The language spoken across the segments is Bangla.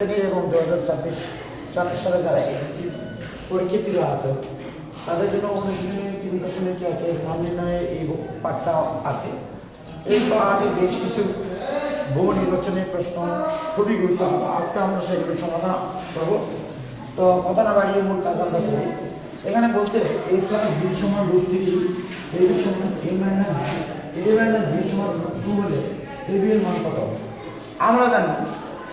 এবং দু হাজার ছাব্বিশ চার সালে যারা এসএসসি পরীক্ষার্থীরা আছে, তাদের জন্য অনুশীলনী তিন দশমিক একের মান নির্ণয়ে এই পাঠটা আছে। এই পাঠে বেশ কিছু বহু নির্বাচনী প্রশ্ন খুবই গুরুত্বপূর্ণ। আজকে আমরা সেগুলো সমাধান করব। তো কথা না বাড়িয়ে মূল কাজ আমরা এখানে বলছে এ প্লাস বি সমান রুট থ্রি এ বি সমান a minus a minus b সমান রুট হলে এ মান কত? আমরা জানি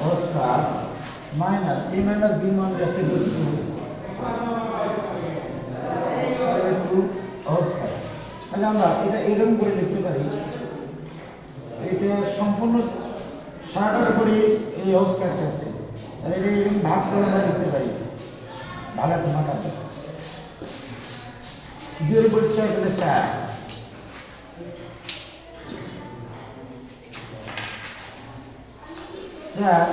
whole square minus a minus b মান দিয়েছে রুট টু তাহলে আমরা এটা এরকম করে লিখতে পারি। এটা সম্পূর্ণ সারাটার উপরে এই হোল স্কয়ারটা আছে। তাহলে এটা এরকম ভাগ করে আমরা লিখতে পারি। ভালো একটা মাথা দুই উপর স্কয়ার করলে চার। চার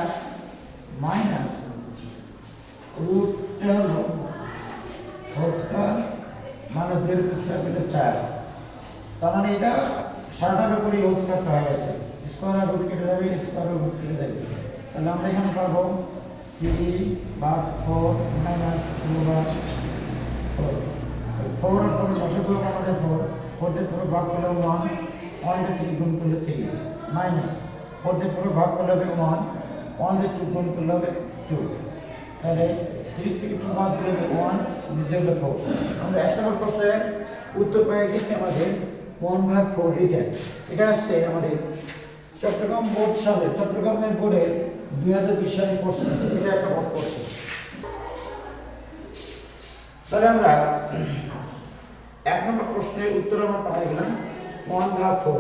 মাইনাস রুটটা হলো স্কয়ার মানে দুই উপর স্কয়ার করলে চার তার মানে এটা সারাটার উপরে হোল স্কয়ারটা হয়ে গেছে। স্কোয়ার আর রুট কেটে যাবে স্কোয়ার রুট কেটে যাবে তাহলে আমরা এখানে পাবো থ্রি বা ফোর মাইনাস টু বা ফোর ফোর ফোর করে আমাদের ফোর ফোর দিয়ে পুরো ভাগ করলে ওয়ান ওয়ান দিয়ে থ্রি গুণ করলে থ্রি মাইনাস ফোর দিয়ে পুরো ভাগ করলে হবে ওয়ান ওয়ান দিয়ে টু গুণ করলে হবে টু তাহলে থ্রি থেকে টু ভাগ করলে হবে ওয়ান নিচে হলে ফোর আমরা এক নম্বর প্রশ্নের উত্তর পেয়ে গেছি আমাদের ওয়ান ভাগ ফোর এটা। এটা আসছে আমাদের চট্টগ্রাম বোর্ড সালে, চট্টগ্রামের বোর্ডের দুই হাজার বিশ সালে প্রশ্ন। এটা একটা বোর্ড করছে তাহলে আমরা এক নম্বর প্রশ্নের উত্তর আমরা পাই গেলাম ওয়ান ভাগ ফোর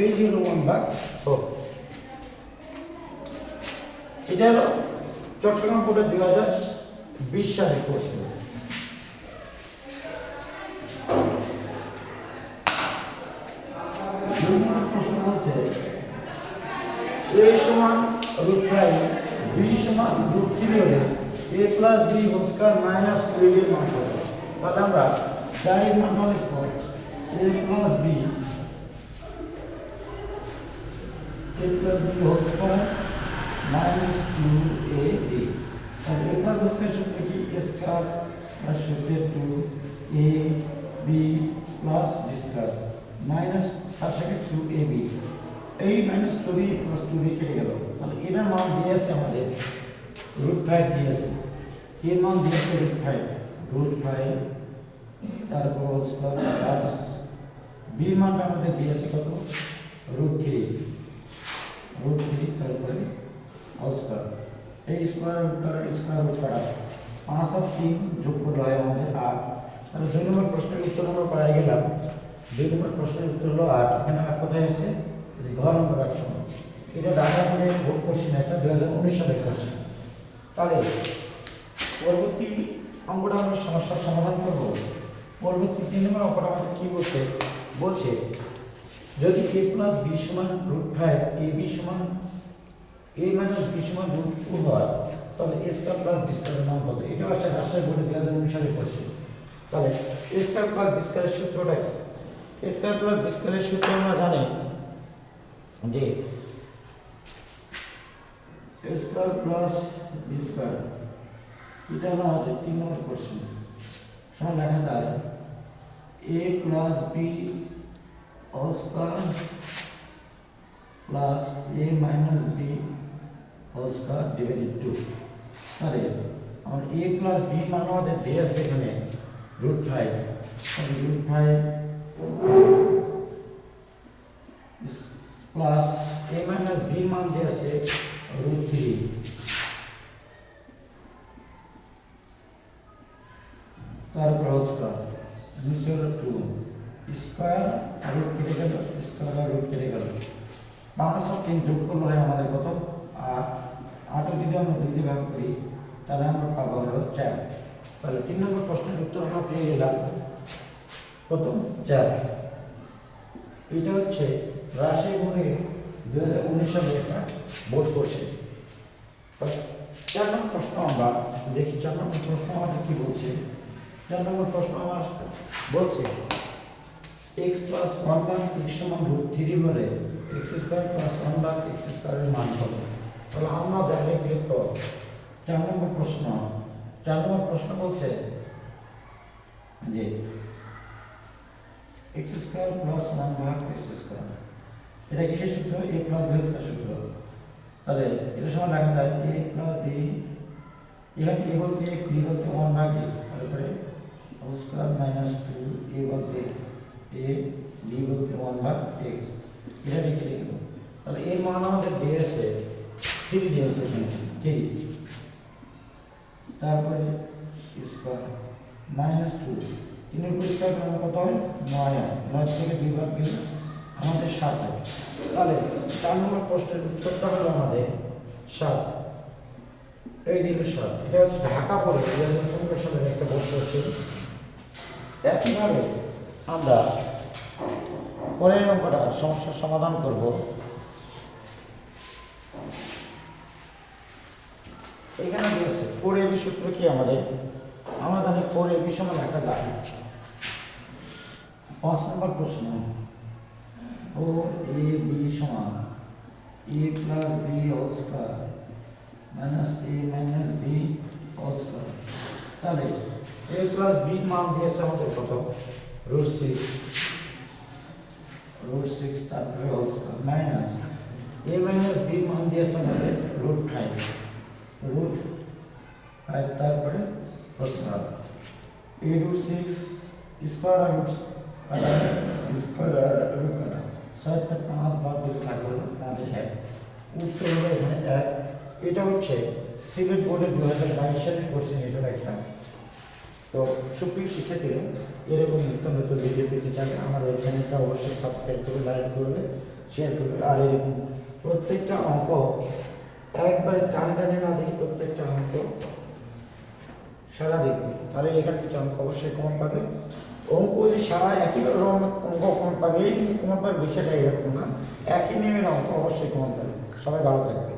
এই যে ওয়ান ভাগ ফোর এটা হলো চট্টগ্রাম বোর্ডের দুই হাজার বিশ সালে হচ্ছে, এ সমান রুট ফাইভ বি সমান রুট থ্রি হলে a plus b minus two এর মান আমরা ডাইরেক্ট মান লিখব? A plus b. A plus minus two a b. তাহলে এ প্লাস সূত্র কি স্কয়ার প্লাস সূত্রে two a b plus b square minus তার সাথে টু এ বি এই minus two b plus two b কেটে গেল। তাহলে এটার মান দিয়েছে আমাদের? রুট ফাইভ দিয়েছে এর মান দিয়েছে রুট ফাইভ রুট ফাইভ তারপর স্কোয়ার প্লাস বির মানটা আমাদের দিয়েছে কত? রুট থ্রি রুট থ্রি তারপরে স্কোয়ার এই স্কোয়ার রুট করা স্কোয়ার রুট করা পাঁচ আর তিন যোগ করলে হয় আমাদের আট। তাহলে দুই নম্বর প্রশ্নের উত্তর আমরা পাই গেলাম। দুই নম্বর প্রশ্নের উত্তর হলো আট। এখানে আট কোথায় আছে? ঘ নম্বর সময় এটা ঢাকা করে ভোট করছি না, এটা দু হাজার উনিশ সালের করছি। তাহলে পরবর্তী অঙ্কটা আমরা সমস্যার সমাধান করব। পরবর্তী তিন নম্বর অঙ্কটা আমাদের কী বলছে? বলছে, যদি এ প্লাস বি সমান রুট ফাইভ এ বি সমান এ মাইনাস বি সমান রুট টু হয়, তাহলে এ স্কোয়ার প্লাস বি স্কোয়ারের মান কত এটা হচ্ছে রাজশাহী বোর্ডে দু হাজার উনিশ সালে তাহলে এ স্কোয়ার প্লাস বি স্কোয়ারের সূত্রটা কি? এ প্লাস বি স্কোয়ারের সূত্র আমরা জানি যে স্কোয়ার প্লাস বি স্কোয়ার এটা হলো আমাদের তিন নম্বর কোশ্চেন সময় লেখা যায়। A plus b whole square plus a minus b whole square divided two তাহলে আমার এ প্লাস বি মান আমাদের দিয়ে আছে এখানে root five root five plus a minus b মান দিয়ে আছে রুট থ্রি তারপর স্কোয়ার নিচে টু স্কোয়ার রুট কেটে গেল স্কোয়ার রুট কেটে গেল। পাঁচ আর তিন যোগ করলে আমাদের কত? আট। আটও যদি আমরা দুই দিয়ে ভাগ করি, তাহলে আমরা পাবো হলো চার। তাহলে তিন নম্বর প্রশ্নের উত্তর আমরা পেয়ে গেলাম। কত চার। এটা হচ্ছে রাশি গুণে দু হাজার উনিশ সালে একটা বোর্ড করছে চার নম্বর প্রশ্ন আমরা দেখি, চার নম্বর প্রশ্ন আমাদের কি বলছে? চার নম্বর প্রশ্ন আমার বলছে x plus one by x সমান রুট থ্রি হলে x square plus one by x স্কোয়ারের মান কত? তাহলে আমরা ডাইরেক্ট লিখব চার নম্বর প্রশ্ন। চার নম্বর প্রশ্ন বলছে যে এক্স স্কোয়ার প্লাস ওয়ান ভাগ এক্স স্কোয়ার এটা কিসের সূত্র? এ প্লাস বি স্কোয়ার সূত্র। তাহলে এটা সময় লেখা যায় এ প্লাস বি এখানে এ বলতে এক্স বি বলতে ওয়ান ভাগ এক্স তারপরে স্কোয়ার মাইনাস টু এ বলতে এ বি বলতে ওয়ান ভাগ এক্স এটা লিখে লিখব তাহলে এর মান আমাদের দিয়েছে থ্রি দিয়েছে এখানে থ্রি তারপরে স্কোয়ার মাইনাস টু তিনের উপর স্কোয়ার করলে কত হয়? নয় নয় থেকে দুই ভাগ গেলে আমাদের সাত হয়। তাহলে চার নম্বর প্রশ্নের উত্তরটা হলো আমাদের সাত। এই দিল সাত। এটা হচ্ছে ঢাকা পড়ে দু হাজার পনেরো সালের একটা বই হচ্ছে একইভাবে আমরা পরের অঙ্কটা সমস্যার সমাধান করব। এখানে দিয়েছে ফোর এবি সূত্র কি আমাদের? আমরা জানি ফোর এবি সমান একটা দাগ পাঁচ নম্বর প্রশ্ন ও এ বি সমান a plus b whole square minus a minus b whole square. তাহলে এ প্লাস বি মান দিয়েছে আমাদের কত? Root six. রুট সিক্স তারপরে whole square minus a minus b মান দিয়েছে আমাদের রুট ফাইভ। রুট ফাইভ তারপরে প্রশ্ন এ রুট সিক্স স্কোয়ার আর রুট স্কোয়ার রুট কাটা পাঁচ বাদ দিলে থাকবে আমাদের এক। উত্তর হলো এখানে এক। এটা হচ্ছে সিভিল বোর্ডে দু হাজার বাইশ সালের কোশ্চেন এটা একটা তো সুপ্রিয় শিক্ষার্থীরা এরকম নিত্য নতুন ভিডিও পেতে চাইলে আমার এই চ্যানেলটা অবশ্যই সাবস্ক্রাইব করবে লাইক করবে শেয়ার করবে, আর এরকম প্রত্যেকটা অঙ্ক একবারে টান টানে না দেখি প্রত্যেকটা অঙ্ক সারা দেখবে। তাহলে এখান থেকে অঙ্ক অবশ্যই কমন পাবে। অঙ্ক যদি সারা একই রকম অঙ্ক কমন পাবে, এই কমন পাবে বিষয়টা এরকম না। একই নিয়মের অঙ্ক অবশ্যই কমন পাবে। সবাই ভালো থাকবে।